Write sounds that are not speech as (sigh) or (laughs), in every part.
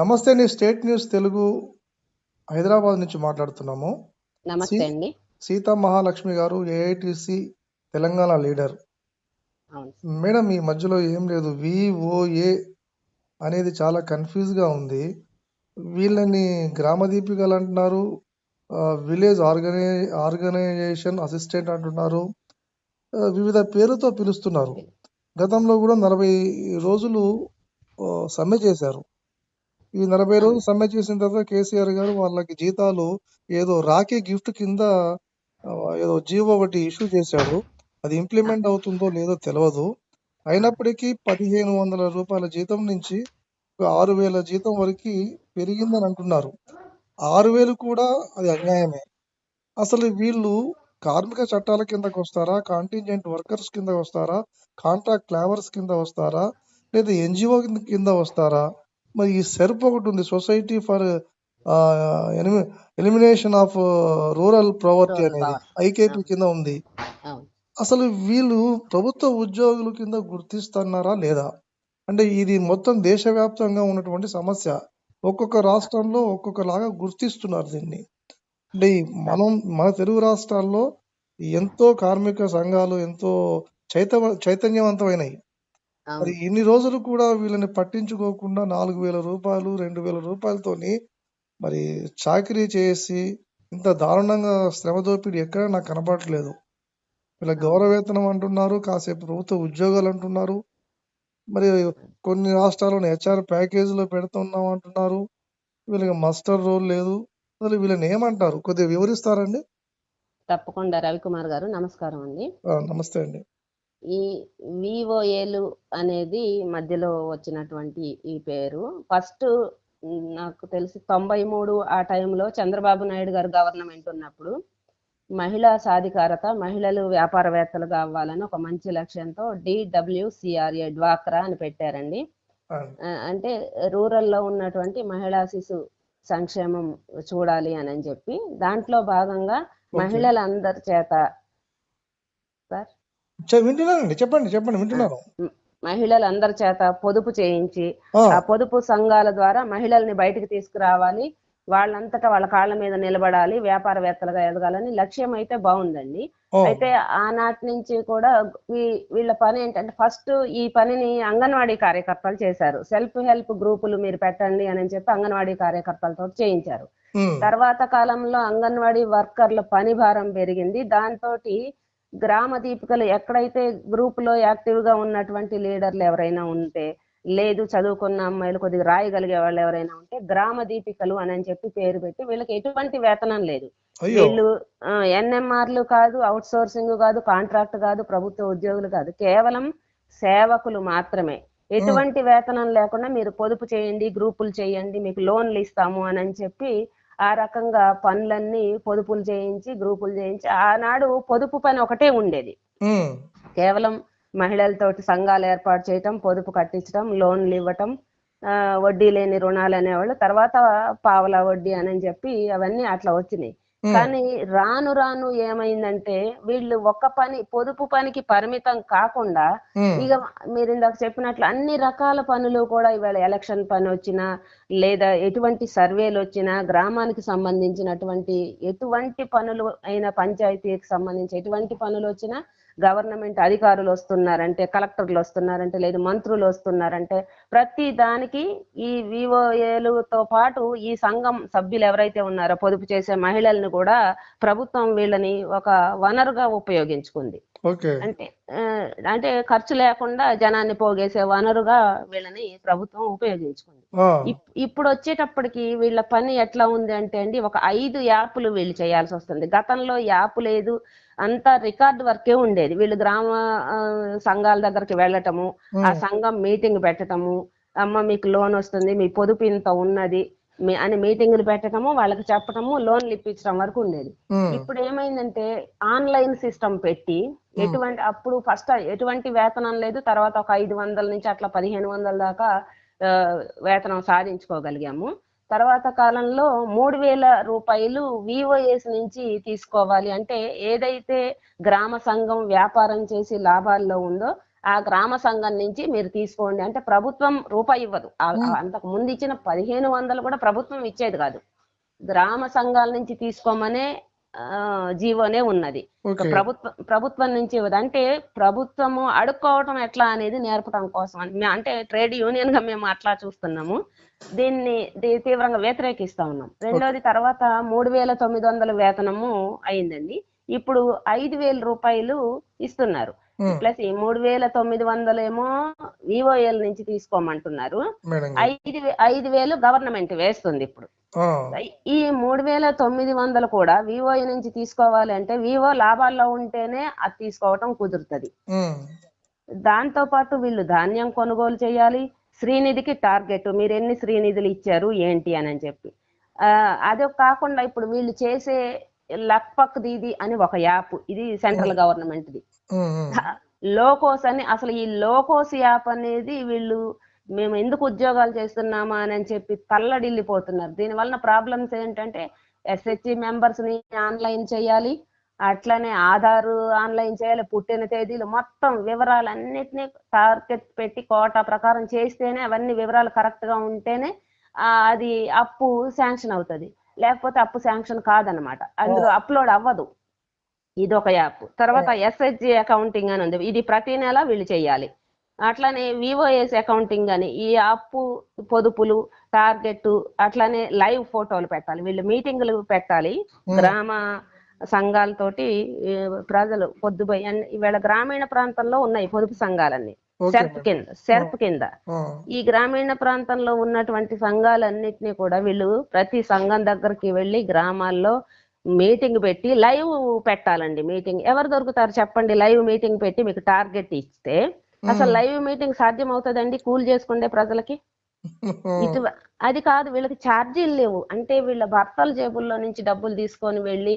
నమస్తే అండి state news Telugu Hyderabad నుంచి మాట్లాడుతున్నాము. నమస్తే అండి. సీతా మహాలక్ష్మి గారు ఏఐటిసి తెలంగాణ లీడర్. మేడం ఈ మధ్యలో ఏం లేదు. విఓఏ అనేది చాలా కన్ఫ్యూజ్గా ఉంది. వీళ్ళని గ్రామ దీపికలు అంటున్నారు విలేజ్ ఆర్గనై ఆర్గనైజేషన్ అసిస్టెంట్ అంటున్నారు వివిధ పేరుతో పిలుస్తున్నారు. గతంలో కూడా నలభై రోజులు సమ్మె చేశారు. ఈ నలభై రోజులు సమ్మె చేసిన తర్వాత కేసీఆర్ గారు వాళ్ళకి జీతాలు ఏదో రాఖీ గిఫ్ట్ కింద ఏదో జీవో ఒకటి ఇష్యూ చేశాడు. అది ఇంప్లిమెంట్ అవుతుందో లేదో తెలియదు అయినప్పటికీ పదిహేను వందల రూపాయల జీతం నుంచి ఆరు వేల జీతం వరకు పెరిగిందని అంటున్నారు. ఆరు వేలు కూడా అది అన్యాయమే. అసలు వీళ్ళు కార్మిక చట్టాల కిందకు వస్తారా? కాంటింజెంట్ వర్కర్స్ కింద వస్తారా? కాంట్రాక్ట్ లేబర్స్ కింద వస్తారా? లేదా ఎన్జిఓ కింద వస్తారా? మరి ఈ సెర్ప్ ఒకటి ఉంది society for elimination of rural poverty అనేది. ఐకేపీ కింద ఉంది. అసలు వీళ్ళు ప్రభుత్వ ఉద్యోగుల కింద గుర్తిస్తున్నారా లేదా? అంటే ఇది మొత్తం దేశవ్యాప్తంగా ఉన్నటువంటి సమస్య. ఒక్కొక్క రాష్ట్రంలో ఒక్కొక్కలాగా గుర్తిస్తున్నారు దీన్ని. అంటే మనం మన తెలుగు రాష్ట్రాల్లో ఎంతో కార్మిక సంఘాలు ఎంతో చైత చైతన్యవంతమైనవి మరి అవును ఇన్ని రోజులు కూడా వీళ్ళని పట్టించుకోకుండా నాలుగు వేల రూపాయలు రెండు వేల రూపాయలతోని మరి చాకరీ చేసి ఇంత దారుణంగా శ్రమ దోపిడీ ఎక్కడ నాకు కనపడట్లేదు. వీళ్ళ గౌరవేతనం అంటున్నారు కాసేపు ప్రభుత్వ ఉద్యోగాలు అంటున్నారు. మరి కొన్ని రాష్ట్రాలను హెచ్ఆర్ ప్యాకేజీలో పెడుతున్నాం అంటున్నారు. వీళ్ళకి మస్టర్ రోల్ లేదు. అసలు వీళ్ళని ఏమంటారు? కొద్దిగా వివరిస్తారండి. తప్పకుండా రవికుమార్ గారు నమస్కారం అండి. ఆ, నమస్తే అండి. ఈ విఓఏలు అనేది మధ్యలో వచ్చినటువంటి ఈ పేరు. ఫస్ట్ నాకు తెలిసి తొంభై మూడు ఆ టైంలో చంద్రబాబు నాయుడు గారు గవర్నమెంట్ ఉన్నప్పుడు మహిళా సాధికారత మహిళలు వ్యాపారవేత్తలుగా అవ్వాలని ఒక మంచి లక్ష్యంతో డిడబ్ల్యూసిఆర్ఏ డ్వాక్రా అని పెట్టారండి. అంటే రూరల్లో ఉన్నటువంటి మహిళా శిశు సంక్షేమం చూడాలి అని అని చెప్పి దాంట్లో భాగంగా. మహిళలందరి చేత వింటున్నానండి. చెప్పండి చెప్పండి వింటున్నాను మహిళలందరి చేత పొదుపు చేయించి ఆ, పొదుపు సంఘాల ద్వారా మహిళల్ని బయటికి తీసుకురావాలి. వాళ్ళంతటా వాళ్ళ కాళ్ళ మీద నిలబడాలి వ్యాపారవేత్తలుగా ఎదగాలని లక్ష్యం అయితే బాగుందండి. అయితే ఆనాటి నుంచి కూడా వీళ్ళ పని ఏంటంటే ఫస్ట్ ఈ పనిని అంగన్వాడీ కార్యకర్తలు చేశారు. సెల్ఫ్ హెల్ప్ గ్రూపులు మీరు పెట్టండి అని చెప్పి అంగన్వాడీ కార్యకర్తలతో చేయించారు. తర్వాత కాలంలో అంగన్వాడీ వర్కర్ల పని భారం పెరిగింది. దాంతో గ్రామ దీపికలు ఎక్కడైతే గ్రూప్లో యాక్టివ్గా ఉన్నటువంటి లీడర్లు ఎవరైనా ఉంటే లేదు చదువుకున్న అమ్మాయిలు కొద్దిగా రాయగలిగే వాళ్ళు ఎవరైనా ఉంటే గ్రామ దీపికలు అని అని చెప్పి పేరు పెట్టి వీళ్ళకి ఎటువంటి వేతనం లేదు. వీళ్ళు ఎన్ఎంఆర్లు కాదు అవుట్ సోర్సింగ్ కాదు కాంట్రాక్ట్ కాదు ప్రభుత్వ ఉద్యోగులు కాదు కేవలం సేవకులు మాత్రమే. ఎటువంటి వేతనం లేకుండా మీరు పొదుపు చేయండి గ్రూపులు చేయండి మీకు లోన్లు ఇస్తాము అని చెప్పి ఆ రకంగా పనులన్నీ పొదుపులు చేయించి గ్రూపులు చేయించి ఆనాడు పొదుపు పని ఒకటే ఉండేది. కేవలం మహిళలతోటి సంఘాలు ఏర్పాటు చేయటం పొదుపు కట్టించడం లోన్లు ఇవ్వటం ఆ, వడ్డీ లేని రుణాలు అనేవాళ్ళు తర్వాత పావలా వడ్డీ అని చెప్పి అవన్నీ అట్లా వచ్చినాయి. కానీ రాను రాను ఏమైందంటే వీళ్ళు ఒక్క పని పొదుపు పనికి పరిమితం కాకుండా ఇక మీరు ఇందాక చెప్పినట్లు అన్ని రకాల పనులు కూడా ఇవాళ ఎలక్షన్ పని వచ్చినా లేదా ఎటువంటి సర్వేలు వచ్చినా గ్రామానికి సంబంధించినటువంటి ఎటువంటి పనులు అయినా పంచాయతీకి సంబంధించి ఎటువంటి పనులు వచ్చినా గవర్నమెంట్ అధికారులు వస్తున్నారంటే కలెక్టర్లు వస్తున్నారంటే లేదు మంత్రులు వస్తున్నారంటే ప్రతి దానికి ఈ వివోఏలతో పాటు ఈ సంఘం సభ్యులు ఎవరైతే ఉన్నారో పొదుపు చేసే మహిళల్ని కూడా ప్రభుత్వం వీళ్ళని ఒక వనరుగా ఉపయోగించుకుంది. ఓకే. అంటే అంటే ఖర్చు లేకుండా జనాన్ని పోగేసే వనరుగా వీళ్ళని ప్రభుత్వం ఉపయోగించుకుంది. ఇప్పుడు వచ్చేటప్పటికి వీళ్ళ పని ఎట్లా ఉంది అంటే అండి ఒక ఐదు యాప్లు వీళ్ళు చేయాల్సి వస్తుంది. గతంలో యాప్ లేదు అంతా రికార్డ్ వర్కే ఉండేది. వీళ్ళు గ్రామ సంఘాల దగ్గరికి వెళ్ళటము ఆ సంఘం మీటింగ్ పెట్టటము అమ్మ మీకు లోన్ వస్తుంది మీ పొదుపు ఇంత ఉన్నది అని మీటింగులు పెట్టటము వాళ్ళకి చెప్పటము లోన్లు ఇప్పించడం వరకు ఉండేది. ఇప్పుడు ఏమైందంటే ఆన్లైన్ సిస్టమ్ పెట్టి ఎటువంటి అప్పుడు ఫస్ట్ ఎటువంటి వేతనం లేదు తర్వాత ఒక ఐదు వందల నుంచి అట్లా పదిహేను వందల దాకా వేతనం సాధించుకోగలిగాము. తర్వాత కాలంలో మూడు వేల రూపాయలు విఓఎస్ నుంచి తీసుకోవాలి. అంటే ఏదైతే గ్రామ సంఘం వ్యాపారం చేసి లాభాల్లో ఉందో ఆ గ్రామ సంఘం నుంచి మీరు తీసుకోండి. అంటే ప్రభుత్వం రూపాయి ఇవ్వదు. అంతకు ముందు ఇచ్చిన పదిహేను వందలు కూడా ప్రభుత్వం ఇచ్చేది కాదు. గ్రామ సంఘాల నుంచి తీసుకోమనే జీవోనే ఉన్నది. ప్రభుత్వం ప్రభుత్వం నుంచి ఇవ్వదు. అంటే ప్రభుత్వము అడుక్కోవటం ఎట్లా అనేది నేర్పడం కోసం అంటే ట్రేడ్ యూనియన్గా మేము అట్లా చూస్తున్నాము. దీన్ని తీవ్రంగా వ్యతిరేకిస్తా ఉన్నాం. రెండోది తర్వాత మూడు వేల తొమ్మిది వందల వేతనము అయిందండి. ఇప్పుడు ఐదు వేల రూపాయలు ఇస్తున్నారు. ప్లస్ ఈ మూడు వేల తొమ్మిది వందలేమో వివోఎల్ నుంచి తీసుకోమంటున్నారు. ఐదు ఐదు వేలు గవర్నమెంట్ వేస్తుంది ఇప్పుడు. ఈ మూడు వేల తొమ్మిది వందలు కూడా వివో నుంచి తీసుకోవాలి అంటే వివో లాభాల్లో ఉంటేనే అది తీసుకోవటం కుదురుతుంది. దాంతో పాటు వీళ్ళు ధాన్యం కొనుగోలు చేయాలి. శ్రీనిధికి టార్గెట్ మీరు ఎన్ని శ్రీనిధులు ఇచ్చారు ఏంటి అని చెప్పి. అదే కాకుండా ఇప్పుడు వీళ్ళు చేసే లక్పక్ దీది అని ఒక యాప్ ఇది సెంట్రల్ గవర్నమెంట్ది. లోకోస్ అని అసలు ఈ లోకోస్ యాప్ అనేది వీళ్ళు మేము ఎందుకు ఉద్యోగాలు చేస్తున్నామా అని చెప్పి తల్లడిల్లిపోతున్నారు. దీని వలన ప్రాబ్లమ్స్ ఏంటంటే ఎస్హెచ్జి మెంబర్స్ని ఆన్లైన్ చేయాలి అట్లనే ఆధార్ ఆన్లైన్ చేయాలి పుట్టిన తేదీలు మొత్తం వివరాలన్నిటినీ టార్గెట్ పెట్టి కోటా ప్రకారం చేస్తేనే అవన్నీ వివరాలు కరెక్ట్గా ఉంటేనే అది అప్పు శాంక్షన్ అవుతుంది. లేకపోతే అప్పు శాంక్షన్ కాదనమాట. అందులో అప్లోడ్ అవ్వదు. ఇది ఒక యాప్. తర్వాత ఎస్హెచ్జి అకౌంటింగ్ అని ఉంది. ఇది ప్రతి నెల వీళ్ళు చేయాలి. అట్లానే వివోఎస్ అకౌంటింగ్ అని ఈ అప్పు పొదుపులు టార్గెట్ అట్లానే లైవ్ ఫోటోలు పెట్టాలి. వీళ్ళు మీటింగులు పెట్టాలి. గ్రామ సంఘాలతోటి ప్రజలు పొద్దుపోయి ఈవేళ గ్రామీణ ప్రాంతంలో ఉన్నాయి పొదుపు సంఘాలన్నీ. సెర్ప్. కింద సెర్ప్ కింద. ఆ, ఈ గ్రామీణ ప్రాంతంలో ఉన్నటువంటి సంఘాలన్నిటినీ కూడా వీళ్ళు ప్రతి సంఘం దగ్గరికి వెళ్ళి గ్రామాల్లో మీటింగ్ పెట్టి లైవ్ పెట్టాలండి మీటింగ్. ఎవరు దొరుకుతారు చెప్పండి? లైవ్ మీటింగ్ పెట్టి మీకు టార్గెట్ ఇస్తే అసలు లైవ్ మీటింగ్ సాధ్యం అవుతుందండి కూల్ చేసుకుండే ప్రజలకి? ఇటు (laughs) అది కాదు వీళ్ళకి ఛార్జీలు లేవు. అంటే వీళ్ళ భర్తల జేబుల్లో నుంచి డబ్బులు తీసుకొని వెళ్ళి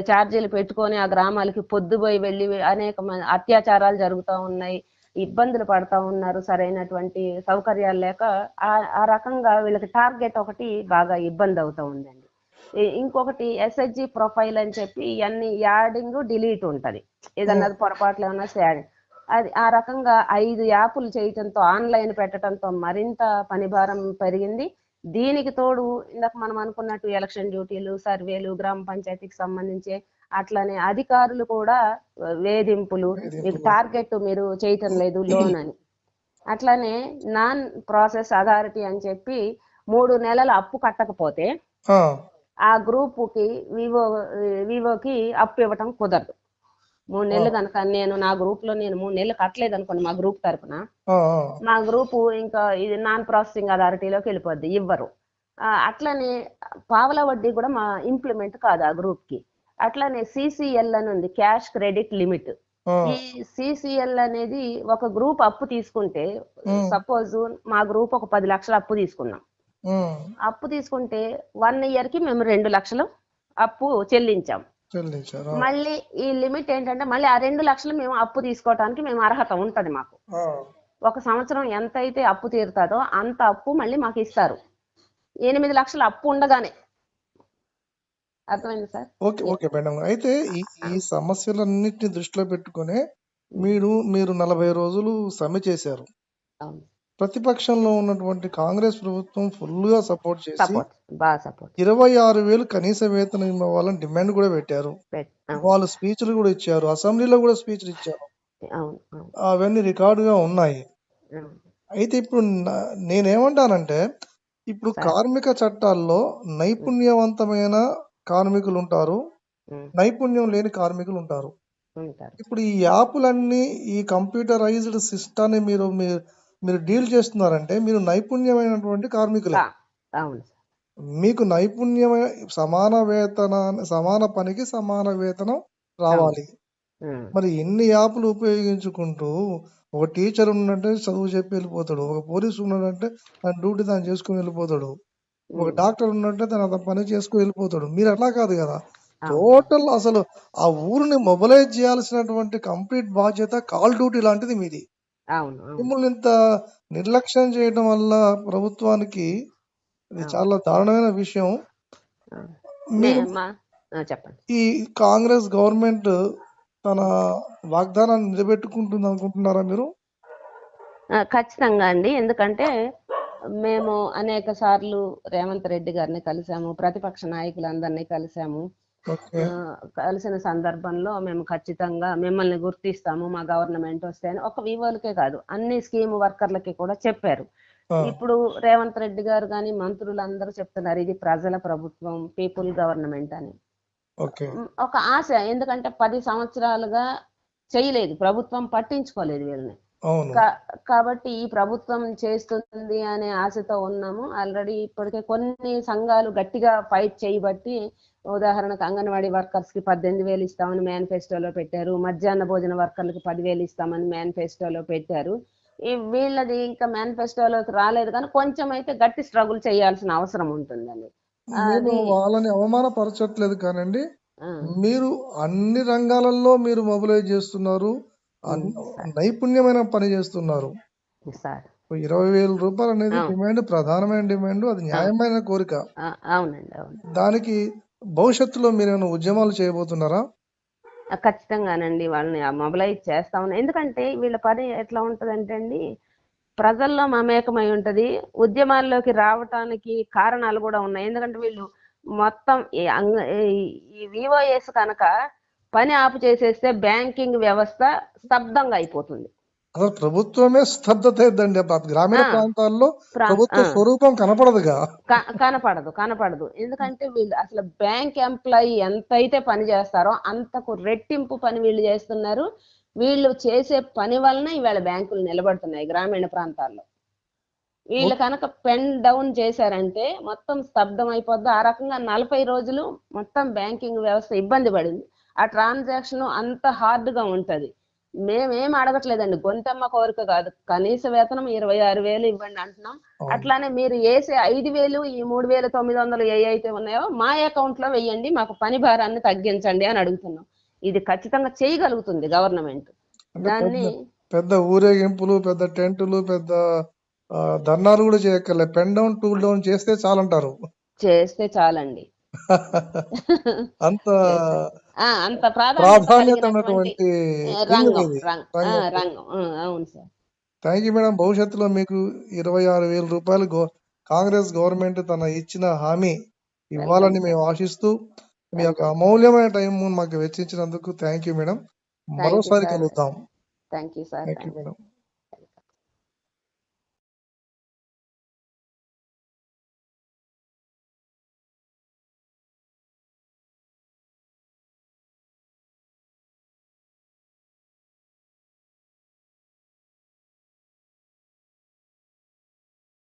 ఛార్జీలు పెట్టుకొని ఆ గ్రామాలకి పొద్దుపోయి వెళ్ళి అనేక అత్యాచారాలు జరుగుతూ ఉన్నాయి. ఇబ్బందులు పడతా ఉన్నారు సరైనటువంటి సౌకర్యాలు లేక ఆ- ఆ రకంగా వీళ్ళకి టార్గెట్ ఒకటి బాగా ఇబ్బంది అవుతా ఉందండి. ఇంకొకటి ఎస్హెచ్జి ప్రొఫైల్ అని చెప్పి ఇవన్నీ యాడింగ్ డిలీట్ ఉంటది. ఏదన్నా పొరపాట్లు ఏమన్నా యాడ్ అది ఆ రకంగా ఐదు యాప్లు చేయటంతో ఆన్లైన్ పెట్టడంతో మరింత పనిభారం పెరిగింది. దీనికి తోడు ఇందాక మనం అనుకున్నట్టు ఎలక్షన్ డ్యూటీలు సర్వేలు గ్రామ పంచాయతీకి సంబంధించి అట్లనే అధికారులు కూడా వేధింపులు మీకు టార్గెట్ మీరు చేయటం లేదు లోన్ అని. అట్లానే నాన్ ప్రాసెస్ అథారిటీ అని చెప్పి మూడు నెలల అప్పు కట్టకపోతే ఆ, ఆ గ్రూప్కి వివో వివోకి అప్పు ఇవ్వటం కుదరదు. మూడు నెలలు కనుక నేను నా గ్రూప్లో నేను మూడు నెలలు కట్టలేదు అనుకోండి మా గ్రూప్ ఆ, మా గ్రూపు ఇంకా ఇది నాన్ ప్రాసెసింగ్ అథారిటీలోకి వెళ్ళిపోద్ది ఇవ్వరు. అట్లనే పావల వడ్డీ కూడా మా ఇంప్లిమెంట్ కాదు ఆ గ్రూప్కి అట్లనే సిసిఎల్ అని ఉంది క్యాష్ క్రెడిట్ లిమిట్. ఈ సిసిఎల్ అనేది ఒక గ్రూప్ అప్పు తీసుకుంటే. సపోజ్ మా గ్రూప్ ఒక పది లక్షల అప్పు తీసుకున్నాం. అప్పు తీసుకుంటే వన్ ఇయర్కి మేము రెండు లక్షలు అప్పు చెల్లించాం. మళ్ళీ ఈ లిమిట్ ఏంటంటే మళ్ళీ ఆ రెండు లక్షలు మేము అప్పు తీసుకోవడానికి మేము అర్హత ఉంటది మాకు. ఒక సంవత్సరం ఎంత అయితే అప్పు తీరుతుందో అంత అప్పు మళ్ళీ మాకు ఇస్తారు. ఎనిమిది లక్షల అప్పు ఉండగానే. అర్థమైంది సార్? Okay okay madam. అయితే ఈ సమస్యలన్నిటిని దృష్టిలో పెట్టుకునే మీరు మీరు నలభై రోజులు సమ్మె చేశారు. ప్రతిపక్షంలో ఉన్నటువంటి కాంగ్రెస్ ప్రభుత్వం ఫుల్గా సపోర్ట్ చేసి సపోర్ట్ బాగా సపోర్ట్. ఇరవై ఆరు వేలు కనీస వేతనం ఇవ్వాలని డిమాండ్ కూడా పెట్టారు. అవును. వాళ్ళు స్పీచ్లు కూడా ఇచ్చారు. అసెంబ్లీలో కూడా స్పీచ్లు ఇచ్చారు. అవును అవును. అవన్నీ రికార్డుగా ఉన్నాయి. అవును. అయితే ఇప్పుడు నా- నేనేమంటానంటే ఇప్పుడు సార్. కార్మిక చట్టాల్లో నైపుణ్యవంతమైన కార్మికులు ఉంటారు నైపుణ్యం లేని కార్మికులు ఉంటారు ఉంటారు. ఇప్పుడు ఈ యాప్లన్నీ ఈ కంప్యూటరైజ్డ్ సిస్టాన్ని మీరు మీరు మీరు డీల్ చేస్తున్నారంటే మీరు నైపుణ్యమైనటువంటి కార్మికులే. అవును మీకు నైపుణ్యమైన సమాన వేతన సమాన పనికి సమాన వేతనం రావాలి. మరి ఎన్ని యాప్లు ఉపయోగించుకుంటూ ఒక టీచర్ ఉన్నట్టే చదువు చెప్పి వెళ్ళిపోతాడు ఒక పోలీసు ఉన్నాడంటే తన డ్యూటీ తాను చేసుకుని వెళ్ళిపోతాడు ఒక డాక్టర్ ఉన్నట్టే తన తన పని చేసుకుని వెళ్ళిపోతాడు. మీరు అట్లా కాదు కదా. టోటల్ అసలు ఆ ఊరిని మొబలైజ్ చేయాల్సినటువంటి కంప్లీట్ బాధ్యత కాల్ డ్యూటీ లాంటిది మీది. అవును అవును. మిమ్మల్ని ఇంత నిర్లక్ష్యం చేయడం వల్ల ప్రభుత్వానికి ఇది అవును. చాలా దారుణమైన విషయం. అవును. మీరు నే- మా ఆ, చెప్పండి. ఈ కాంగ్రెస్ గవర్నమెంట్ తన వాగ్దానాన్ని నిలబెట్టుకుంటుంది అనుకుంటున్నారా మీరు? ఆ, ఖచ్చితంగా అండి. ఎందుకంటే మేము అనేక సార్లు రేవంత్ రెడ్డి గారిని కలిసాము ప్రతిపక్ష నాయకులందరినీ కలిసాము. కలిసిన సందర్భంలో మేము ఖచ్చితంగా మిమ్మల్ని గుర్తిస్తాము మా గవర్నమెంట్ వస్తే అని. ఒక వివోలకే కాదు అన్ని స్కీమ్ వర్కర్లకి కూడా చెప్పారు. ఇప్పుడు రేవంత్ రెడ్డి గారు కానీ మంత్రులు అందరూ చెప్తున్నారు ఇది ప్రజల ప్రభుత్వం పీపుల్ గవర్నమెంట్ అని. ఒక ఆశ ఎందుకంటే పది సంవత్సరాలుగా చేయలేదు ప్రభుత్వం పట్టించుకోలేదు వీళ్ళని. కాబట్టి ఈ ప్రభుత్వం చేస్తుంది అనే ఆశతో ఉన్నాము. ఆల్రెడీ ఇప్పటికే కొన్ని సంఘాలు గట్టిగా ఫైట్ చేయబట్టి ఉదాహరణకు అంగన్వాడీ వర్కర్స్కి పద్దెనిమిది వేలు ఇస్తామని మేనిఫెస్టోలో పెట్టారు. మధ్యాహ్న భోజన వర్కర్లకు పదివేలు ఇస్తామని మేనిఫెస్టోలో పెట్టారు. ఈ వీళ్ళది ఇంకా మేనిఫెస్టోలోకి రాలేదు కానీ కొంచెం అయితే గట్టి స్ట్రగుల్ చేయాల్సిన అవసరం ఉంటుందండి. వాళ్ళని అవమానపరచట్లేదు కానండి. మీరు అన్ని రంగాలలో మీరు మొబిలైజ్ చేస్తున్నారు. నైపుణ్యమైన పని చేస్తున్నారు. ఇరవై వేల రూపాయలు అనేది. డిమాండ్ ప్రధానమైన డిమాండ్ అది న్యాయమైన కోరిక. అవునండి అవును. దానికి భవిష్యత్తులో మీరు ఏమైనా ఉద్యమాలు చేయబోతున్నారా? ఖచ్చితంగానండి. వాళ్ళని మొబిలైజ్ చేస్తా ఉన్నాం. ఎందుకంటే వీళ్ళ పని ఎట్లా ఉంటుందంటే అండి ప్రజల్లో మమేకమై ఉంటది. ఉద్యమాల్లోకి రావటానికి కారణాలు కూడా ఉన్నాయి. ఎందుకంటే వీళ్ళు మొత్తం ఈ అంగ- ఈ- ఈ వివోఎస్ కనుక పని ఆపు చేసేస్తే బ్యాంకింగ్ వ్యవస్థ స్తబ్దంగా అయిపోతుంది. అసలు ప్రభుత్వమే స్తబ్దత అయిందండి గ్రామీణ. ప్రాంతాల్లో ప్రా- ప్రభుత్వ. స్వరూపం కనపడదుగా. కనపడదు కనపడదు. ఎందుకంటే వీళ్ళు అసలు బ్యాంక్ ఎంప్లాయీ ఎంతైతే పని చేస్తారో అంతకు రెట్టింపు పని వీళ్ళు చేస్తున్నారు. వీళ్ళు చేసే పని వలన ఇవాళ బ్యాంకులు నిలబడుతున్నాయి గ్రామీణ ప్రాంతాల్లో. వీళ్ళు కనుక పెన్ డౌన్ చేశారంటే మొత్తం స్తబ్దం అయిపోద్ది. ఆ రకంగా నలభై రోజులు మొత్తం బ్యాంకింగ్ వ్యవస్థ ఇబ్బంది పడింది. ఆ ట్రాన్సాక్షన్ అంత హార్డ్గా ఉంటది. మేమేం అడగట్లేదండి. గొంతమ్మ కోరిక కాదు. కనీస వేతనం ఇరవై ఆరు వేలు ఇవ్వండి అంటున్నాం. అట్లానే మీరు వేసే ఐదు వేలు ఈ మూడు వేల తొమ్మిది వందలు ఏ అయితే ఉన్నాయో మా అకౌంట్లో వెయ్యండి మాకు పని భారాన్ని తగ్గించండి అని అడుగుతున్నాం. ఇది ఖచ్చితంగా చేయగలుగుతుంది గవర్నమెంట్. దాన్ని పెద్ద ఊరేగింపులు పెద్ద టెంటులు పెద్ద ధర్నాలు కూడా చేయక్కర్లే. పెన్ డౌన్ టూల్ డౌన్ చేస్తే చాలంటారు. చేస్తే చాలండి. (laughs) అంత అంత ప్రాధాన్యత అవును సార్. Thank you madam. భవిష్యత్తులో మీకు ఇరవై ఆరు వేల రూపాయలు కాంగ్రెస్ గవర్నమెంట్ తన ఇచ్చిన హామీ ఇవ్వాలని మేము ఆశిస్తూ మీ యొక్క అమూల్యమైన టైం మాకు వెచ్చించినందుకు థ్యాంక్ యూ మేడం మరోసారి సార్. కలుద్దాం. Thank you sir. Thank you madam.